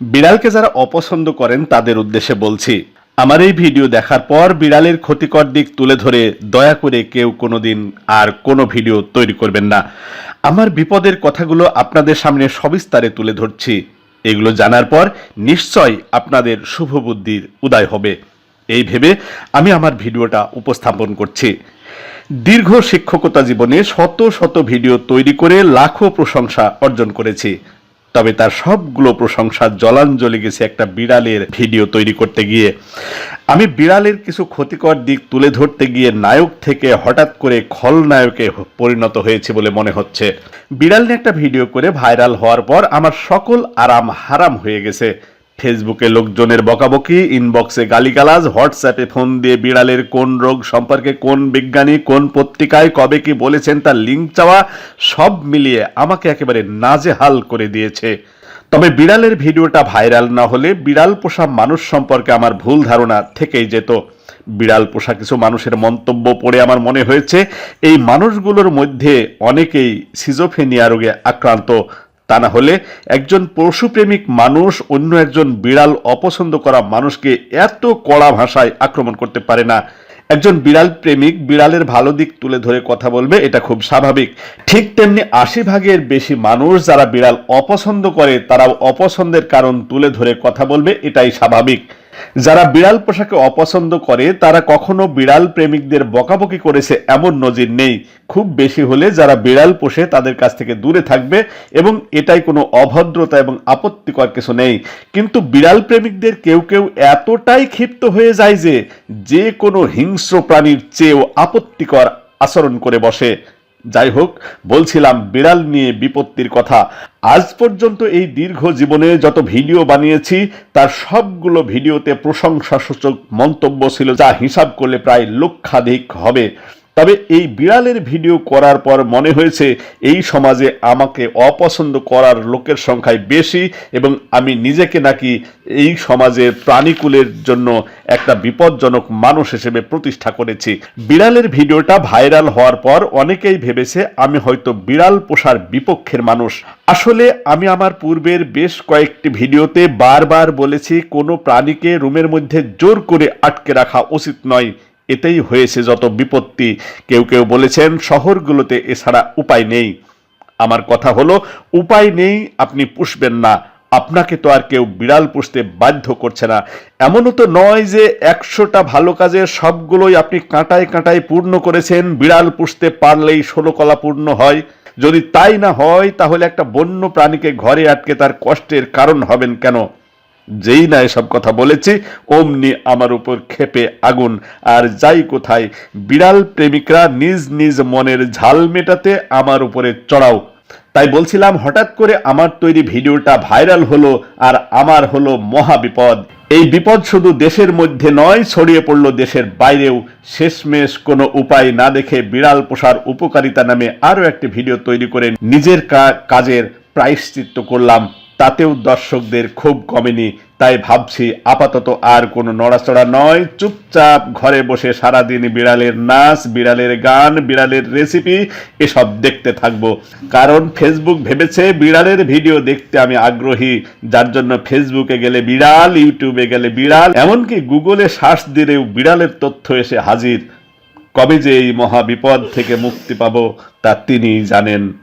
বিড়ালকে যারা অপছন্দ করেন তাদের উদ্দেশ্যে বলছি, আমার এই ভিডিও দেখার পর বিড়ালের ক্ষতিকর দিক তুলে ধরে দয়া করে কেউ কোনোদিন আর কোনো ভিডিও তৈরি করবেন না। আমার বিপদের কথাগুলো আপনাদের সামনে সবিস্তারে তুলে ধরছি। এগুলো জানার পর নিশ্চয় আপনাদের শুভ বুদ্ধির উদয় হবে। এই ভেবে আমি আমার ভিডিওটা উপস্থাপন করছি। দীর্ঘ শিক্ষকতা জীবনে শত শত ভিডিও তৈরি করে লাখো প্রশংসা অর্জন করেছি। তবে তার সবগুলো প্রশংসা জলাঞ্জলি গেছে একটা বিড়ালের ভিডিও তৈরি করতে গিয়ে। আমি বিড়ালের কিছু ক্ষতিকর দিক তুলে ধরতে গিয়ে নায়ক থেকে হঠাৎ করে খলনায়কে পরিণত হয়েছে বলে মনে হচ্ছে। বিড়াল নিয়ে একটা ভিডিও করে ভাইরাল হওয়ার পর আমার সকল আরাম হারাম হয়ে গেছে। ফেসবুকে লোকজনের বকাবকি ইনবক্সে গালিগালাজ হোয়াটসঅ্যাপে ফোন দিয়ে বিড়ালের কোন রোগ সম্পর্কে কোন বিজ্ঞানী, কোন পত্রিকায় কবে কি বলেছেন তার লিঙ্ক চাওয়া সব মিলিয়ে আমাকে একেবারে নাজেহাল করে দিয়েছে। তবে বিড়ালের ভিডিওটা ভাইরাল না হলে বিড়াল পোষা মানুষ সম্পর্কে আমার ভুল ধারণা থেকেই যেত। বিড়াল পোষা কিছু মানুষের মন্তব্য পড়ে আমার মনে হয়েছে, এই মানুষগুলোর মধ্যে অনেকেই সিজোফেনিয়া রোগে আক্রান্ত। তা না হলে একজন পশুপ্রেমিক মানুষ অন্য একজন বিড়াল অপছন্দ করা মানুষকে এত কড়া ভাষায় আক্রমণ করতে পারে না। একজন বিড়াল প্রেমিক বিড়ালের ভালো দিক তুলে ধরে কথা বলবে, এটা খুব স্বাভাবিক। ঠিক তেমনি আশি ভাগের বেশি মানুষ যারা বিড়াল অপছন্দ করে, তারাও অপছন্দের কারণ তুলে ধরে কথা বলবে, এটাই স্বাভাবিক। যারা বিড়াল পোশাকে অপছন্দ করে, তারা কখনো বিড়াল প্রেমিকদের বকাবকি করেছে এমন নজির নেই। খুব বেশি হলে যারা বিড়াল পোষে, তাদের কাছ থেকে দূরে থাকবে এবং এটাই কোনো অভদ্রতা এবং আপত্তিকর কিছু নেই। কিন্তু বিড়াল প্রেমিকদের কেউ কেউ এতটাই ক্ষিপ্ত হয়ে যায় যে যে কোনো হিংস্র প্রাণীর চেয়েও আপত্তিকর আচরণ করে বসে। যাই হোক, বলছিলাম, বিড়াল নিয়ে বিপত্তির কথা। আজ পর্যন্ত এই দীর্ঘ জীবনে যত ভিডিও বানিয়েছি, তার সবগুলো ভিডিওতে প্রশংসাসূচক মন্তব্য ছিল, যা হিসাব করলে প্রায় লক্ষাধিক হবে। তবে এই বিড়ালের ভিডিও করার পর মনে হয়েছে, এই সমাজে আমাকে অপছন্দ করার লোকের সংখ্যায় বেশি এবং আমি নিজেকে নাকি এই সমাজের প্রাণীকুলের জন্য একটা বিপজ্জনক মানুষ হিসেবে প্রতিষ্ঠা করেছি। বিড়ালের ভিডিওটা ভাইরাল হওয়ার পর অনেকেই ভেবেছে, আমি হয়তো বিড়াল পোষার বিপক্ষের মানুষ। আসলে আমি আমার পূর্বের বেশ কয়েকটি ভিডিওতে বারবার বলেছি, কোনো প্রাণীকে রুমের মধ্যে জোর করে আটকে রাখা উচিত নয়। এতেই হয়েছে যত বিপত্তি। কেউ কেউ বলেছেন, শহরগুলোতে এছাড়া উপায় নেই। আমার কথা হলো, উপায় নেই, আপনি পুষবেন না। আপনাকে তো আর কেউ বিড়াল পুষতে বাধ্য করছে না। এমনও তো নয় যে একশোটা ভালো কাজের সবগুলোই আপনি কাঁটায় কাঁটায় পূর্ণ করেছেন, বিড়াল পুষতে পারলেই ষোলো কলা পূর্ণ হয়। যদি তাই না হয়, তাহলে একটা বন্য প্রাণীকে ঘরে আটকে তার কষ্টের কারণ হবেন কেন? যেই না এসব কথা বলেছি, অমনি আমার উপর ক্ষেপে আগুন। আর যাই কোথায়, বিড়াল প্রেমিকরা নিজ নিজ মনের ঝাল মেটাতে আমার উপরে চড়াও। তাই বলছিলাম, হঠাৎ করে আমার তৈরি ভিডিওটা ভাইরাল হলো আর আমার হলো মহা বিপদ। এই বিপদ শুধু দেশের মধ্যে নয়, ছড়িয়ে পড়ল দেশের বাইরেও। শেষমেশ কোনো উপায় না দেখে বিড়াল পোষার উপকারিতা নামে আরও একটি ভিডিও তৈরি করে নিজের কাজের প্রায়শ্চিত্ত করলাম। তাতেও দর্শকদের খুব কমেনি, তাই ভাবছি আপাতত আর কোনো নড়াচড়া নয়। চুপচাপ ঘরে বসে সারাদিন বিড়ালের নাচ, বিড়ালের গান, বিড়ালের রেসিপি, এসব দেখতে থাকব। কারণ ফেসবুক ভেবেছে বিড়ালের ভিডিও দেখতে আমি আগ্রহী, যার জন্য ফেসবুকে গেলে বিড়াল ইউটিউবে গেলে বিড়াল, এমনকি গুগলে সার্চ দিলেও বিড়ালের তথ্য এসে হাজির। কবে যে এই মহাবিপদ থেকে মুক্তি পাবো, তা তিনিই জানেন।